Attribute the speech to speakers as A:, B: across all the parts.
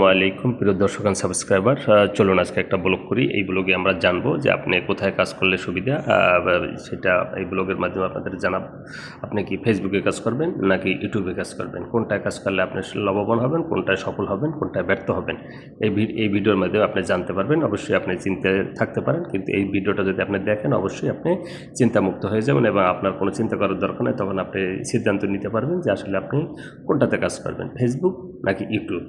A: আসসালামাইকুম প্রিয় দর্শক অ্যান্ড সাবস্ক্রাইবার চলুন আজকে একটা ব্লগ করি। এই ব্লগে আমরা জানব যে আপনি কোথায় কাজ করলে সুবিধা সেটা এই ব্লগের মাধ্যমে আপনাদের জানাব। আপনি কি ফেসবুকে কাজ করবেন নাকি ইউটিউবে কাজ করবেন? কোনটায় কাজ করলে আপনি লাভবান হবেন, কোনটায় সফল হবেন, কোনটায় ব্যর্থ হবেন? এই এই ভিডিওর মাধ্যমে আপনি জানতে পারবেন। অবশ্যই আপনি চিন্তায় থাকতে পারেন, কিন্তু এই ভিডিওটা যদি আপনি দেখেন, অবশ্যই আপনি চিন্তামুক্ত হয়ে যাবেন এবং আপনার কোনো চিন্তা করার দরকার নেই, তখন আপনি সিদ্ধান্ত নিতে পারবেন যে আসলে আপনি কোনটাতে কাজ করবেন ফেসবুক নাকি ইউটিউব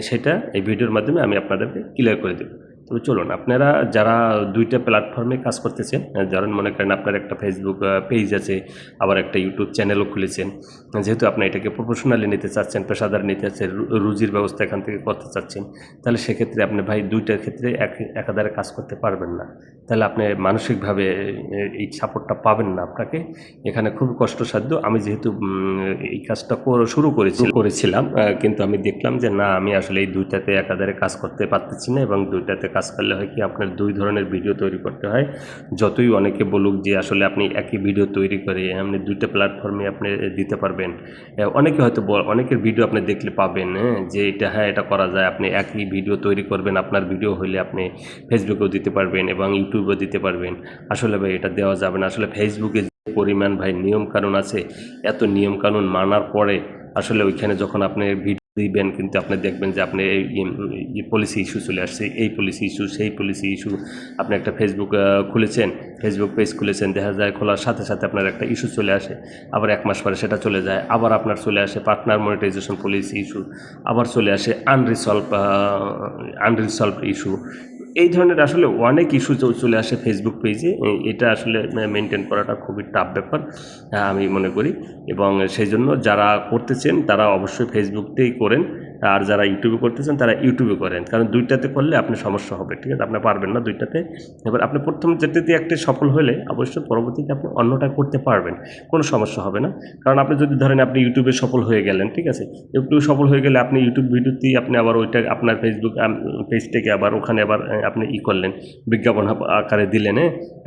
A: সেটা এই ভিডিওর মাধ্যমে আমি আপনাদেরকে ক্লিয়ার করে দেবো। তবে চলুন, আপনারা যারা দুইটা প্ল্যাটফর্মে কাজ করতেছেন ধরেন মনে করেন আপনার একটা ফেসবুক পেজ আছে, আবার একটা ইউটিউব চ্যানেলও খুলেছেন, যেহেতু আপনি এটাকে প্রফেশনালি নিতে চাচ্ছেন, পেশাদার নিতে চাচ্ছেন রুজির ব্যবস্থা এখান থেকে করতে চাচ্ছেন, তাহলে সেক্ষেত্রে আপনি ভাই দুইটার ক্ষেত্রে এক, একাধারে কাজ করতে পারবেন না। তাহলে আপনি মানসিকভাবে এই সাপোর্টটা পাবেন না আপনাকে। এখানে খুব কষ্টসাধ্য। আমি যেহেতু এই কাজটা শুরু করেছি, করেছিলাম কিন্তু আমি দেখলাম যে না, আমি আসলে এই দুইটাতে একাধারে কাজ করতে পারতেছি না এবং দুইটাতে কাজ করলে হয় কি আপনার দুই ধরনের ভিডিও তৈরি করতে হয়। যতই অনেকে বলুক যে আসলে আপনি একই ভিডিও তৈরি করে আপনি দুইটা প্ল্যাটফর্মে আপনি দিতে পারবেন। অনেকে হয়তো অনেকের ভিডিও আপনি দেখলে পাবেন হ্যাঁ যে এটা হ্যাঁ এটা করা যায়। আপনি একই ভিডিও তৈরি করবেন, আপনার ভিডিও হলে আপনি ফেসবুকেও দিতে পারবেন এবং ইউটিউবেও দিতে পারবেন। আসলে ভাই, এটা দেওয়া যাবে না। আসলে ফেসবুকে পরিমাণ ভাই নিয়ম কানুন আছে, এত নিয়ম কানুন মানার পরে আসলে ওইখানে যখন আপনি দিবেন, কিন্তু আপনি দেখবেন যে আপনি এই পলিসি ইস্যু চলে আসছে, এই পলিসি ইস্যু সেই পলিসি ইস্যু আপনি একটা ফেসবুক খুলেছেন ফেসবুক পেজ খুলেছেন, দেখা যায় খোলার সাথে সাথে আপনার একটা ইস্যু চলে আসে, আবার এক মাস পরে সেটা চলে যায়, আবার আপনার চলে আসে পার্টনার মনিটাইজেশন পলিসি ইস্যু আবার চলে আসে আনরিসলভ আনরিসলভ ইস্যু এই ধরনের আসলে অনেক ইস্যু চলে আসে ফেসবুক পেজে এটা আসলে মেনটেন করাটা খুবই টাফ ব্যাপার আমি মনে করি। এবং সেই জন্য যারা করতেছেন, তারা অবশ্যই ফেসবুকতেই করেন। আর যারা ইউটিউবে করতেছেন, তারা ইউটিউবে করেন। কারণ দুইটাতে করলে আপনি সমস্যা হবে, ঠিক আছে? আপনি পারবেন না দুইটাতে। এবার আপনি প্রথম যেটাতে একটা সফল হলে, অবশ্যই পরবর্তীতে আপনি অন্যটা করতে পারবেন। কোনো সমস্যা হবে না। কারণ আপনি যদি ধরেন আপনি ইউটিউবে সফল হয়ে গেলেন, ঠিক আছে? ইউটিউবে সফল হয়ে গেলে আপনি ইউটিউব ভিডিওতেই আপনি আবার ওইটা আপনার ফেসবুক পেজটাকে আবার ওখানে আবার আপনি ই করলেন, বিজ্ঞাপন আকারে দিলেন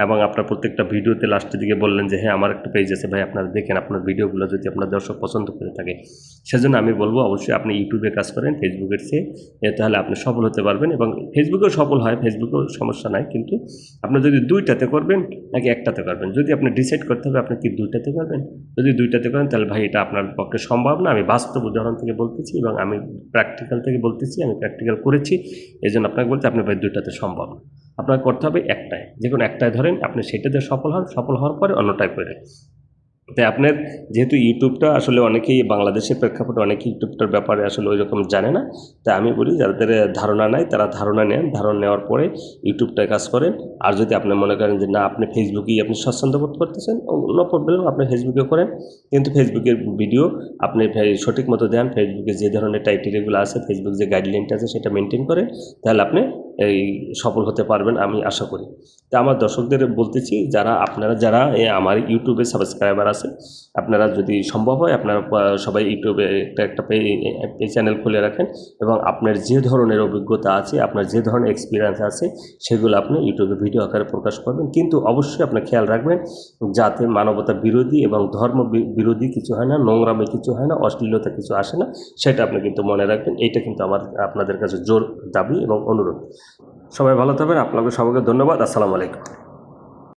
A: এবং আপনার প্রত্যেকটা ভিডিওতে লাস্টের দিকে বললেন যে হ্যাঁ আমার একটা পেজ আছে, ভাই, আপনারা দেখেন, আপনার ভিডিওগুলো যদি আপনার দর্শক পছন্দ করে থাকে। সেজন্য আমি বলব, অবশ্যই আপনি ইউটিউবে কাজ করেন ফেসবুকের চেয়ে তাহলে আপনি সফল হতে পারবেন এবং ফেসবুকেও সফল হয়, ফেসবুকেও সমস্যা নাই, কিন্তু আপনি যদি দুইটাতে করবেন, নাকি একটাতে করবেন? যদি আপনি ডিসাইড করতে হবে, আপনি কি দুইটাতে করবেন? যদি দুইটাতে করেন, তাহলে ভাই এটা আপনার পক্ষে সম্ভব না। আমি বাস্তব উদাহরণ থেকে বলতেছি এবং আমি প্র্যাকটিক্যাল থেকে বলতেছি, আমি প্র্যাকটিক্যাল করেছি এই জন্য আপনাকে বলতে আপনি ভাই দুইটাতে সম্ভব না। আপনার করতে হবে একটাই। যে কোনো একটাই ধরেন, আপনি সেটাতে সফল হন, সফল হওয়ার পরে অন্যটাই করে তাই আপনার যেহেতু ইউটিউবটা আসলে অনেকেই বাংলাদেশের প্রেক্ষাপটে অনেকেই ইউটিউবটার ব্যাপারে আসলে ওই রকম জানে না। তাই আমি বলি, যাদের ধারণা নাই তারা ধারণা নেন। ধারণা নেওয়ার পরে ইউটিউবটায় কাজ করেন। আর যদি আপনি মনে করেন যে না, আপনি ফেসবুকেই আপনি স্বচ্ছন্দ বোধ করতেছেন নো প্রবলেম আপনি ফেসবুকে করেন। কিন্তু ফেসবুকের ভিডিও আপনি সঠিক মতো দেন, ফেসবুকে যে ধরনের টাইটেলগুলো আছে, ফেসবুক যে গাইডলাইনটা আছে, সেটা মেনটেন করেন। তাহলে আপনি এই সফল হতে পারবেন আমি আশা করি। তা আমার দর্শকদের বলতেছি, যারা আপনারা, যারা আমার ইউটিউবে সাবস্ক্রাইবার আছে। আপনারা যদি সম্ভব হয় আপনারা সবাই ইউটিউবে একটা একটা চ্যানেল খুলে রাখেন এবং আপনার যে ধরনের অভিজ্ঞতা আছে, আপনার যে ধরনের এক্সপিরিয়েন্স আছে, সেগুলো আপনি ইউটিউবে ভিডিও আকারে প্রকাশ করবেন। কিন্তু অবশ্যই আপনি খেয়াল রাখবেন যাতে মানবতা বিরোধী এবং ধর্ম বিরোধী কিছু হয় না, নোংরামে কিছু হয় না, অশ্লীলতা কিছু আসে না, সেটা আপনি কিন্তু মনে রাখবেন। এইটা কিন্তু আমার, আপনাদের কাছে জোর দাবি এবং অনুরোধ। সবাই ভালো থাকবেন। আপনাকে সবাইকে ধন্যবাদ। আসসালামু আলাইকুম।